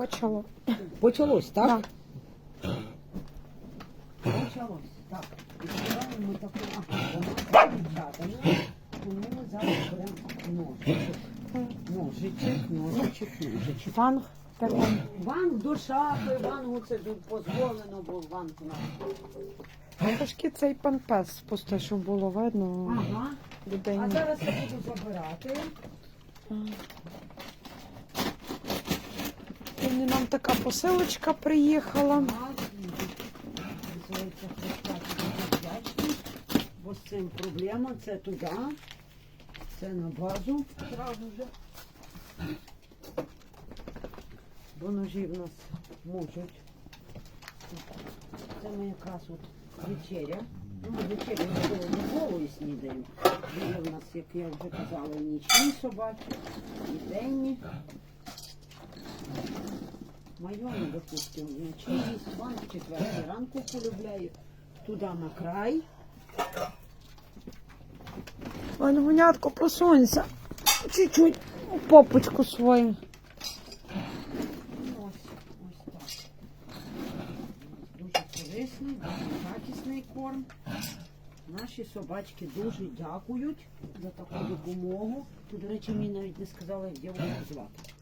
Почало. Почалось, так? Да. Почалось. Так. Відкриваємо ми таку ага. Тому зараз беремо ножичок. Ножичок, ножичок, ножичок. Ванг. Ванг до шафи, вангу це дозволено, бо ванг у нас. Трошки цей панпес пусте, щоб було видно Ага. людей. А зараз я буду забирати. Сьогодні нам така посилочка приїхала. Бо з цим проблема. Це туди, це на базу зразу же. Бо ножі в нас можуть. Це ми якраз от вечеря. Ну, вечеря ми головою снідаємо. Є в нас, як я вже казала, нічні собаки, і денні. Майони, допустимо, вночі їсть, ван в четвертій ранку полюбляє. Туди на край. Вангунятко, просунься. Чуть-чуть у попочку свою. Ось, ось так. Дуже корисний, дуже якісний корм. Наші собачки дуже дякують за таку допомогу. Тут, до речі, мені навіть не сказали, як дівчинку звати.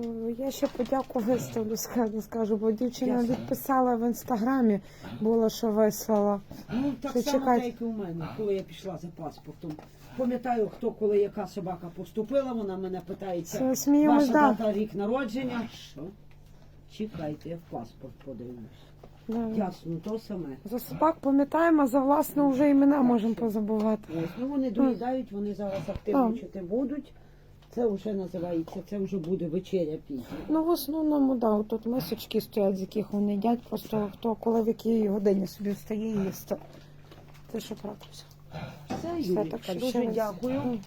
Е, Я ще подяку виставлю, скажу, скажу, бо дівчина Ясно. відписала в інстаграмі, було, що вислала. Ну, так Це само, чекайте. так, як і у мене, коли я пішла за паспортом. Пам'ятаю, хто коли яка собака поступила, вона мене питається, сміємось, ваша да. дата рік народження. Що? Чекайте, я в паспорт подивлюсь. Да. Ясно, то саме. За собак пам'ятаємо, а за власне вже імена можемо позабувати. Ось, ну вони доїдають, вони зараз активничати будуть. Це вже називається, це вже буде вечеря пізня. Ну, в основному, да, тут мисочки стоять, з яких вони їдять, просто хто коли в якій годині собі встає і їсть. Це що правда. Все, що дуже дякую.